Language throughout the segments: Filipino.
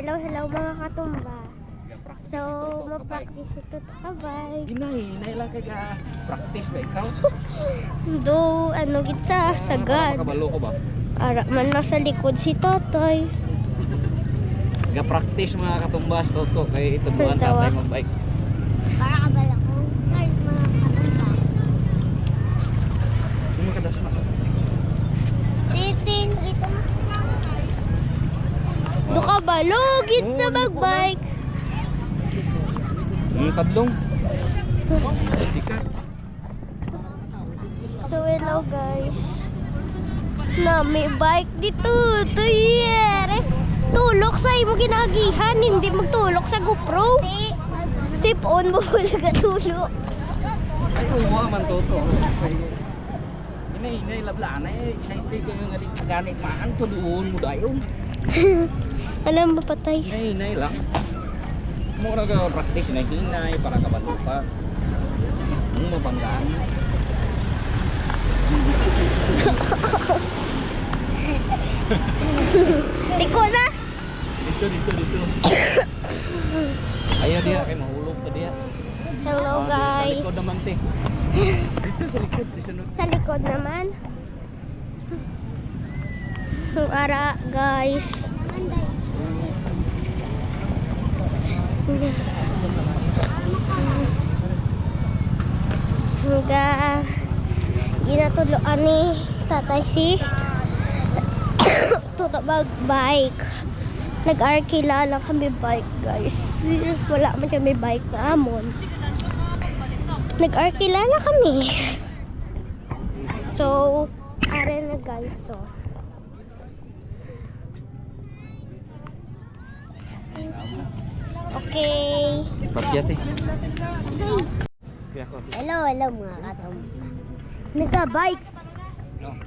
Hello, hello mga katumba. So, ma-practice ito kabay. Ginay, nailang kay ka practice ba ikaw? Do, ano kita, sagad. Makabalo ko ba? Ara man nasa likod si tatay. Ga practice mga katumbas toto kay itubuan Tawa. tatay magbike. Para kabala ko. mga katumba. Hindi mo kadas na. Titin, ito na. Do ka ba? Lugit sa magbike. Yung kadlong. Sikat. So, hello guys. Na may bike dito. Tuyere. Tulok sa imo ginagihan. Hindi magtulok sa GoPro. Sip on mo po sa katulo. Ay uwa man toto. Inay, inay labla na eh. Excited kayo nga di ganit maan to doon mo dayon. Alam mo patay. Inay, inay lang. Mura ka practice na hinay para kabalo ka. Ang mabanggaan. Liko na. Dito, dito, dito. Ayaw dia, kay mahulog ka dia. Hello Ah, Sa guys. likod naman te. Dito sa likod. Sa likod naman. Para guys. Hangga ginatuluan ni tatay si tuto bike. Nag-arkila lang kami bike guys. Wala man kami bike na amon. Nag-arkila na kami. So, are na guys, so. Okay. Pakyat eh. Hello, hello mga katom. Nagka-bike.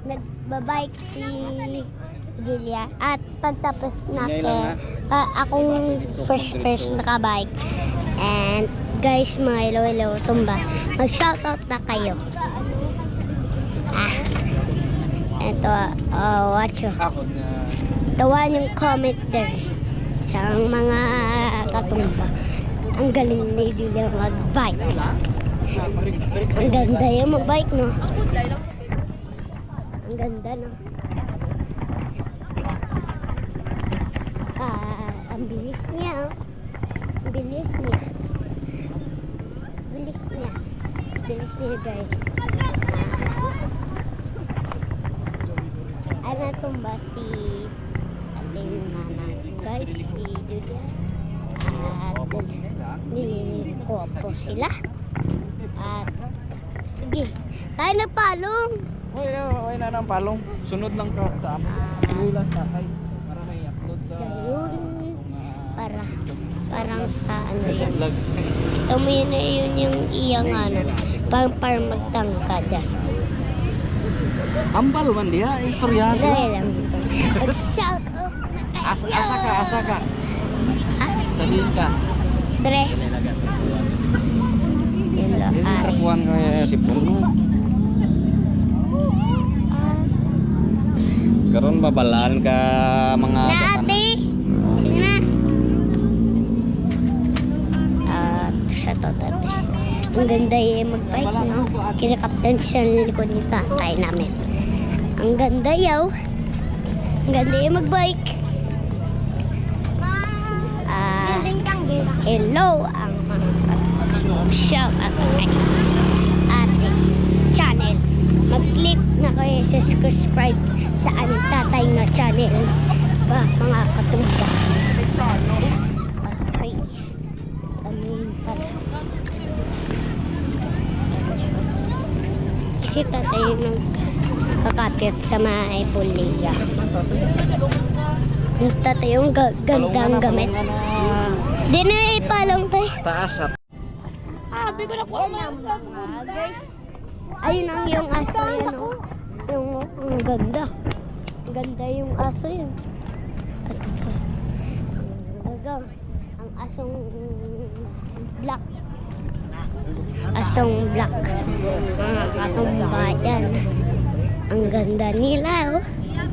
Nagbabike si Julia. At pagtapos na Ingay ke, lang, pa- akong first first nakabike. And guys, mga hello, hello, tumba. Mag-shoutout na kayo. Ah. Ito, uh, watch you. Ako na. Tawa yung comment there sa mga katumba. Ang galing ni Julia mag-bike. Ang ganda yung mag-bike, no? Ang ganda, no? Ah, ang bilis niya, oh. Ang bilis niya. Bilis niya. Bilis niya, guys. Ah, ano tumba si ating nanay, guys, si Julia. At nililipo po sila. At sige, tayo nagpalong. Uy, na, uy na ng palong. Sunod lang ka sa amin. Ilulas tatay. Para may upload sa... Mga- Para, parang sa ano vlog. Ito mo yun, yun yung iyang ano, parang parang magtangka dyan. Ambal man dia, istorya sila. Mag-shout out na kayo. Asa ka, asa ka. Ah, Sabihin ka. Dre. Hello, Ini Aris. trakuan kaya si Purno. Karon babalaan ka mga Na ate. Sige na. At sa to tate. Ang ganda yung mag-bike, no? Kinakaptan siya ng likod ni tatay namin. Ang ganda yaw. Ang ganda yung mag-bike. Hello ang shout out ate channel. Mag-click na kayo sa subscribe sa aming tatay na channel. Ba, mga katumba. Kasi, ganun pala. Kasi tatay yung nagkakapit sa mga. Yung tatay yung ga- gandang gamit. Di na ipalong tayo. Taas at Sabi ko na ko mga guys. Ayun ang yung aso yan oh. Yung ang ganda. Ang ganda yung aso yun. At ito. Ang. Ang asong black. Asong black. Mga katumbayan. Ang ganda nila oh. Ang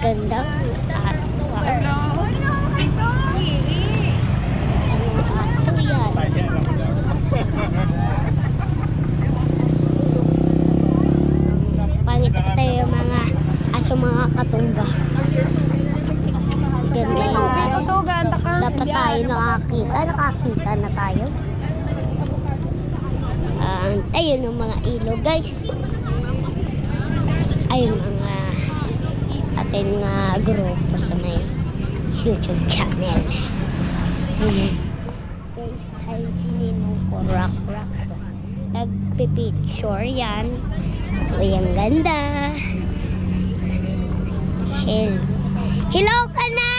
Ganda. Aso. ah. Nakakita. Nakakita na tayo. Ah, ayun ang mga ilog guys. Ayun mga ating nga grupo sa may YouTube channel. Guys, ay sininong ko rock rock. Nagpipicture yan. Uy, ang ganda. Hel Hello, Kanay! Ah,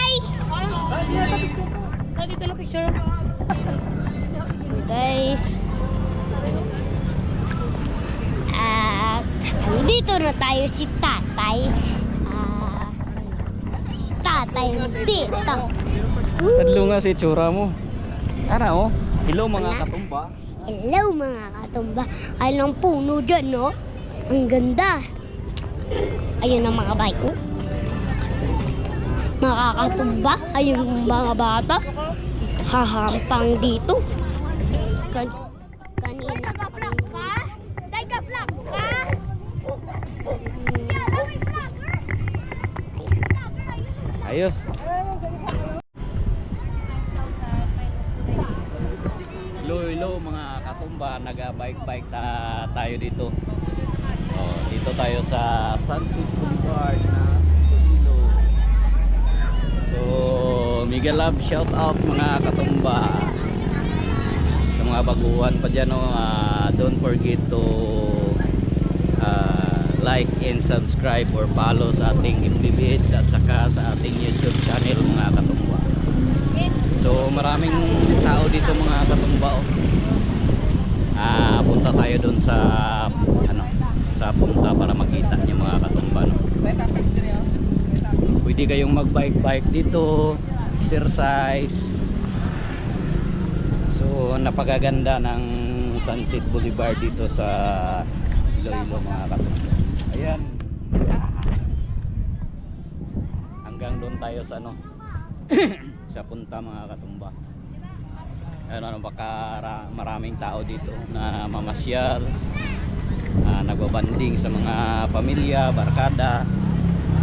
andito na tayo si tatay. Ah, tatay dito. Tadlo nga si tsura mo. Ano oh? Hello mga Wala. katumba. Hello mga katumba. Anong puno dyan, no? Ang ganda. Ayun ang mga bike. oh. Mga katumba. Ayun ang mga bata. Hahampang dito. Kan kanina. Nagka-vlog ka? Nagka-vlog ka? Ayos. Hello, mga katumba, naga-bike-bike ta tayo dito. Oh, dito tayo sa Sunset Boulevard na Iloilo. So, mega love shout out mga katumba. Sa mga baguhan pa dyan, no, ah, don't forget to like and subscribe or follow sa ating FBBH at saka sa ating YouTube channel mga katumba. So maraming tao dito mga katumba. Oh. Ah, punta tayo doon sa ano, sa punta para makita niyo mga katumba. No? Pwede kayong mag-bike-bike dito, exercise. So napakaganda ng Sunset Boulevard dito sa Iloilo mga katumba. Ayan. Hanggang doon tayo sa ano sa punta mga katumba. Ayun ano baka ra- maraming tao dito na mamasyal. ah, nagbabanding sa mga pamilya, barkada.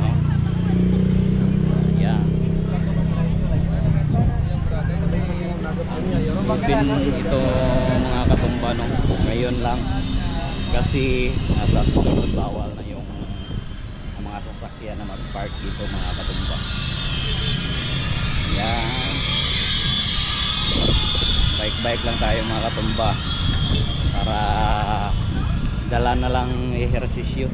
No? Ayan. Open ito mga katumba no. Ngayon lang kasi nasa susunod bawal sasakyan na mag-park dito mga katumba. Yan. Bike-bike lang tayo mga katumba para dala na lang ehersisyo.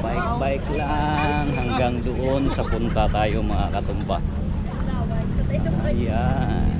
Bike-bike lang hanggang doon sa punta tayo mga katumba. Ayan.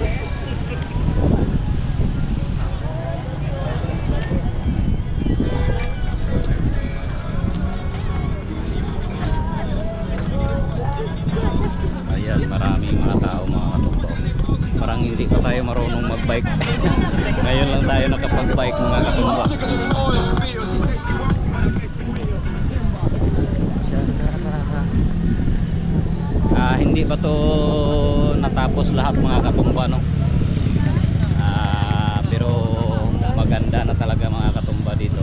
Yeah. Hindi pa to natapos lahat mga katumba no. Ah, pero maganda na talaga mga katumba dito.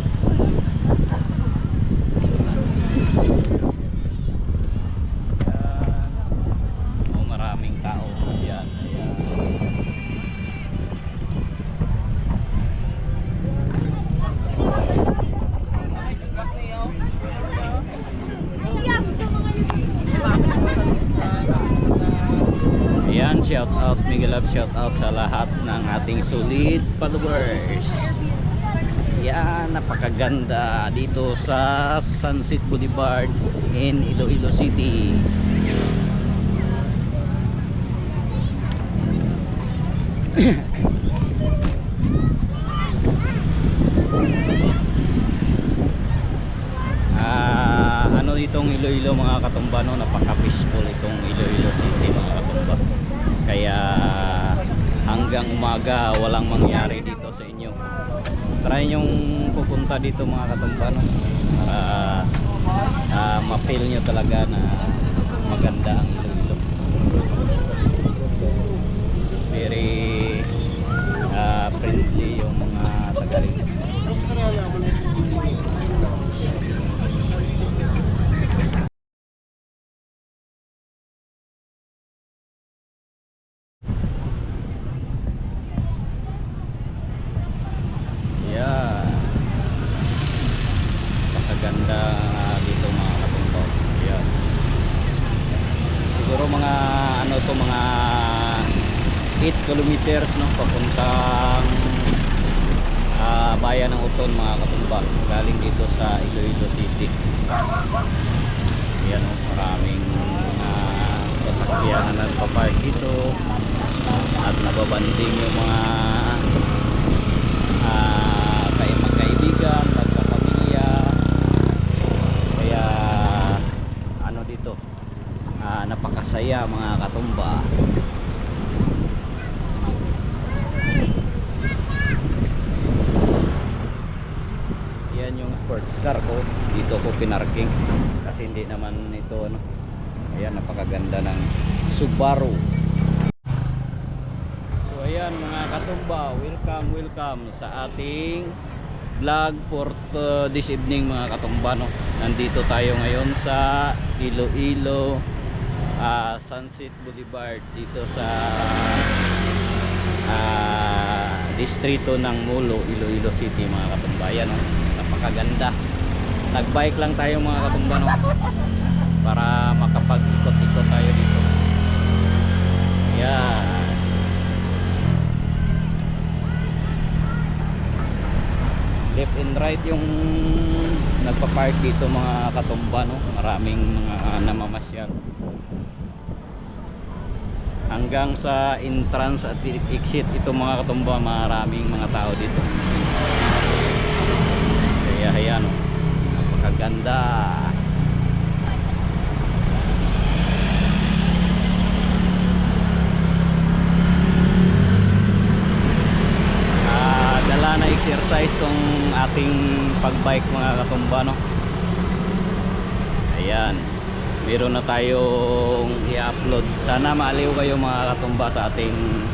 Out, Miguel Love, shout out sa lahat ng ating solid followers. Yan, napakaganda dito sa Sunset Boulevard in Iloilo City. Ah, ano itong Iloilo mga katumba no, napaka-peaceful itong Iloilo City mga katumba. Kaya hanggang umaga walang mangyari dito sa inyo. Try nyong pupunta dito mga katumba no, para ah, ma-feel nyo talaga na maganda ang Iloilo. Very ah, friendly yung mga taga rito. Yeah. Napakaganda dito mga kapunto. Yeah. Siguro mga ano to mga 8 kilometers no papuntang ah, bayan ng Uton mga katumba galing dito sa Iloilo City. Yan oh, maraming uh, sasakyan na nagpapark dito at nababanding yung mga ah kay magkaibigan, magkapamilya. Kaya ano dito? ah, napakasaya mga katumba. Yan yung sports car ko. Dito ko pinarking kasi hindi naman ito ano. Ayan napakaganda ng Subaru. So ayan mga katumba, welcome welcome sa ating vlog for uh, this evening mga katumba no. Nandito tayo ngayon sa Iloilo ah, Sunset Boulevard dito sa ah, distrito ng Mulo, Iloilo City mga katumba. Ayan no. Napakaganda. Nagbike lang tayo mga katumba no para makapag-ikot-ikot tayo dito. Ayan. left and right yung nagpa-park dito mga katumba no maraming mga namamasyal hanggang sa entrance at exit ito mga katumba maraming mga tao dito ayan no napakaganda. Ah, dala na exercise tong ating pagbike mga katumba no? Ayan. Meron na tayong i-upload. Sana maaliw kayo mga katumba sa ating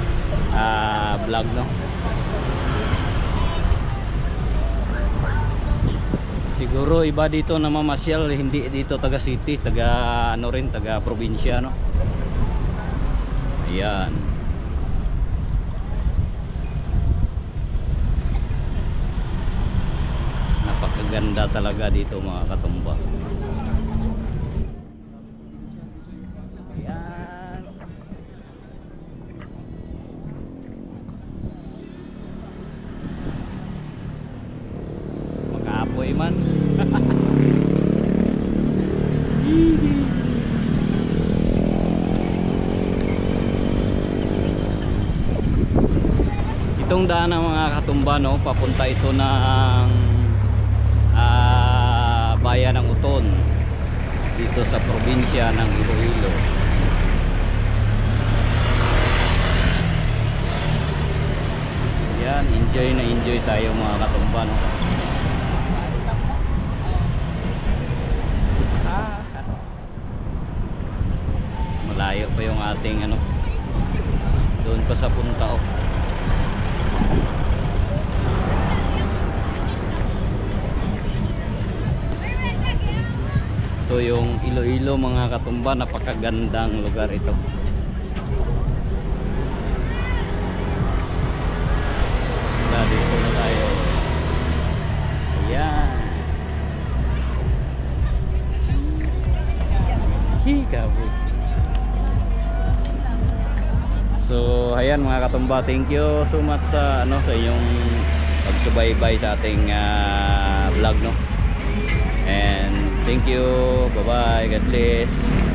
ah, vlog no siguro iba dito na mamasyal hindi dito taga city taga ano rin taga probinsya no? Ayan. Napakaganda talaga dito mga katumba Ayan. Mag-aapoy man. Itong daan ng mga katumba no, papunta ito ng ah, bayan ng Uton dito sa probinsya ng Iloilo. Yan, enjoy na enjoy tayo mga katumba no. Ah. Malayo pa yung ating ano doon pa sa punta oh. Yung Iloilo mga katumba, napakagandang lugar ito. Na dito na tayo. Ayan. So, ayan mga katumba, thank you so much sa ano sa inyong pagsubaybay sa ating ah, vlog no. Thank you. Bye-bye. God bless.